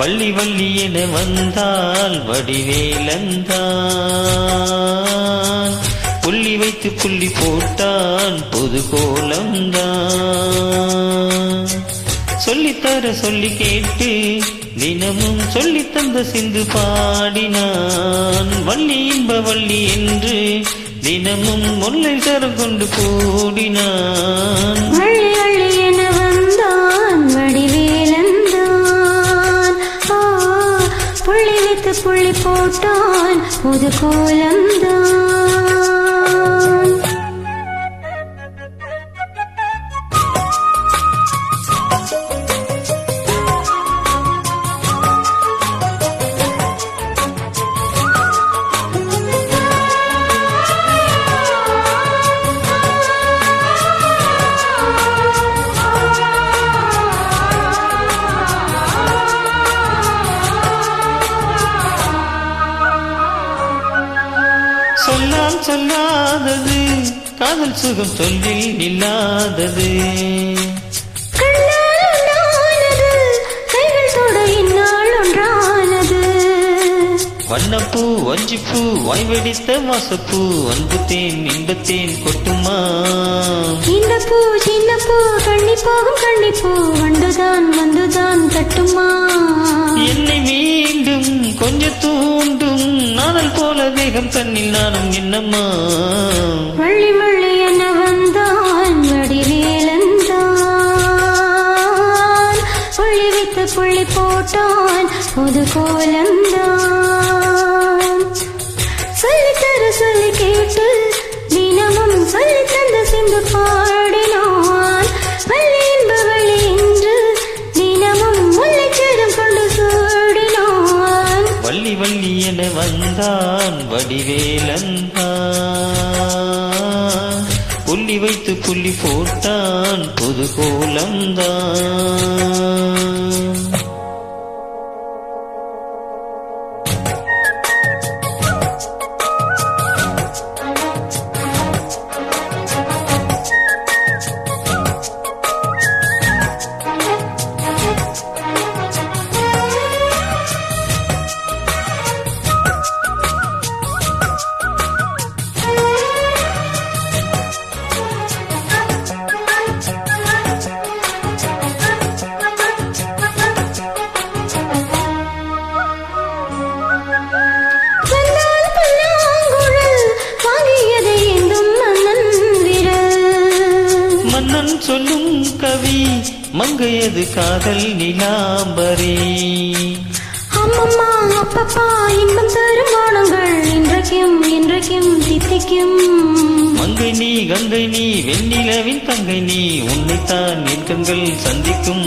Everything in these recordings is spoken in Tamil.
வள்ளி வள்ளி என வந்தால் வடிவேலந்தான். புள்ளி வைத்து புள்ளி போட்டான் பொது கோலம்தான் சொல்லித்தர சொல்லி கேட்டு தினமும் சொல்லி தந்த சிந்து பாடினான். வள்ளி இன்ப வள்ளி என்று தினமும் முல்லை தரம் கொண்டு கூடினான். போட்டான் சொல்லால் சொல்லாதது காதல் சுகம் சொல்லில் இல்லாதது. வண்ணப்பூ வஞ்சிப்பூ வாய் வெடித்த வாசப்பூ அன்பு தேன் இன்பத்தேன் கொட்டுமா? இந்த பூ சின்ன பூ கண்ணி போகும் கண்ணிப்பூ வந்துதான் வந்துதான் தட்டுமா? என்னை போல தேகம் நானும் என்னம்மா? வள்ளி வள்ளி என வந்தான் வடிவேலந்தான். புள்ளி வைத்து புள்ளி போட்டான் புது கோலந்தான். புள்ளி வைத்து புள்ளி போட்டான் புது கோலம்தான். மன்னன் சொல்லும் கவி மங்கையது காதல் நிலாம்பரி. அம்மம்மா அப்பப்பா இன்பம் தரும் வானங்கள் இன்றைக்கும் இன்றைக்கும் தித்திக்கும். மங்கை நீ கங்கை நீ வெண்ணிலவின் தங்கை நீ உன்னைத்தான் என் கண்கள் சந்திக்கும்.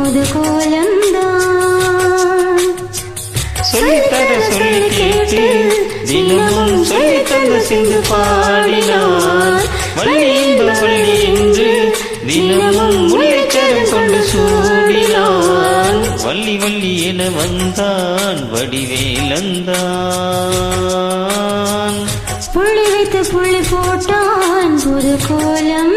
புது கோலந்தான் சொல்லித்தர சொல்லி கேட்டு தினமும் சொல்லி தந்த சிந்து பாடினான் வள்ளி இன்ப வள்ளி என்று தினமும் முல்லைச்சரம் கொண்டு சூடினான் வள்ளி வள்ளி என வந்தான் வடிவேலந்தான். புள்ளி வைத்து புள்ளி போட்டான் புது கோலம்